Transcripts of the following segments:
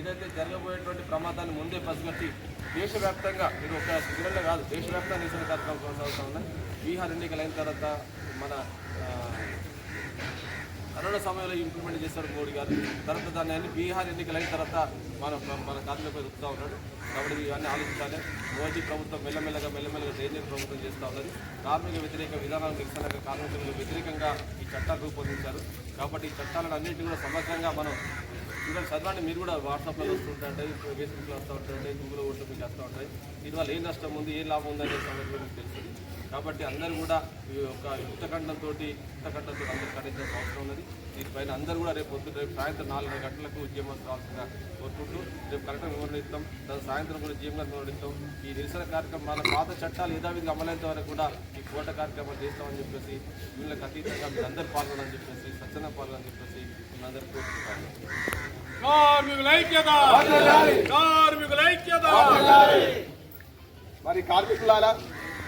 ఏదైతే జరగబోయేటువంటి ప్రమాదాన్ని ముందే పసిగట్టి దేశవ్యాప్తంగా ఇది ఒక శిబిరంలో కాదు దేశవ్యాప్తంగా నిరసన కార్యక్రమం కొనసాగుతూ ఉన్నాయి బీహార్ ఎన్నికలు అయిన తర్వాత మన కరోనా సమయంలో ఇంప్లిమెంట్ చేశారు మోడీ గారు. తర్వాత దాన్ని అన్ని బీహార్ ఎన్నికలు అయిన తర్వాత మన మన కార్మికులపై రుపుతా ఉన్నాడు. కాబట్టి ఇవన్నీ ఆలోచించాలి. మోదీ ప్రభుత్వం మెల్లమెల్లగా మెల్లమెల్లగా డేంజర్ ప్రభుత్వం చేస్తూ ఉన్నది. కార్మిక వ్యతిరేక విధానాలు నిరసనగా కార్మికులకు వ్యతిరేకంగా ఈ చట్టాలు రూపొందించారు. కాబట్టి ఈ చట్టాలను అన్నింటినీ కూడా సమగ్రంగా మనం ఇంకా చదవండి. మీరు కూడా వాట్సాప్లో వస్తుంటాయి ఫేస్బుక్లో వస్తూ ఉంటాయి గూగుల్ ఓట్లు మీకు వస్తూ ఉంటాయి దీనివల్ల ఏ నష్టం ఉంది ఏ లాభం ఉంది అనే సంగతి మీకు తెలుస్తుంది. కాబట్టి అందరూ కూడా ఈ యొక్క యుక్తఖండంతో యుక్తఖండంతో అందరూ ఖండించాల్సిన అవసరం ఉన్నది. దీనిపైన అందరూ కూడా రేపు పొద్దున రేపు సాయంత్రం నాలుగు గంటలకు ఉద్యమం కావాల్సిన కోరుకుంటూ రేపు కరెక్ట్గా వివరణిస్తాం. దాని సాయంత్రం కూడా జీఎంగా వివరణిస్తాం. ఈ నిరసన కార్యక్రమాల మన పాత చట్టాలు యథావిధిగా అమలైనంత వరకు కూడా ఈ కోట కార్యక్రమాలు చేస్తామని చెప్పేసి వీళ్ళకి అతీతంగా మీరు అందరూ పాల్గొనని చెప్పేసి చెప్పేసి కోరుకుంటాను మరి కార్మికులారా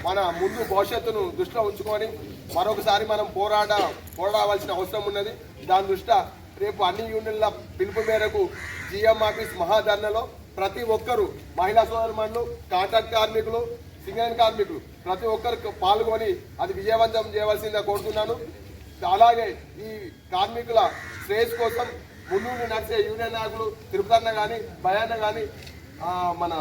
మన ముందు భవిష్యత్తును దృష్టిలో ఉంచుకొని మరొకసారి మనం పోరాట పోరాడవలసిన అవసరం ఉన్నది. దాని దృష్ట్యా రేపు అన్ని యూనియన్ల పిలుపు మేరకు జిఎం ఆఫీస్ మహాధర్నలో ప్రతి ఒక్కరూ మహిళా సోదరుమణులు కాంట్రాక్ట్ కార్మికులు సింగన్ కార్మికులు ప్రతి ఒక్కరు పాల్గొని అది విజయవంతం చేయవలసిందిగా కోరుతున్నాను. అలాగే ఈ కార్మికుల శ్రేయస్ కోసం ముందు నడిచే యూనియన్ నాయకులు తిరుపతన్న కానీ భయాన్న కానీ మన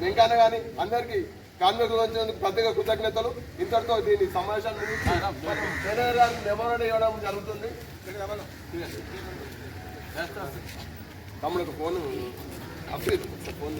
వెంకన్న కానీ అందరికీ కార్మికులు వచ్చినందుకు పెద్దగా కృతజ్ఞతలు. ఇంతటితో దీని సమావేశాన్ని ముగించి ఇవ్వడం జరుగుతుంది. తమ్ముడు ఫోన్ అప్పుడు ఫోన్.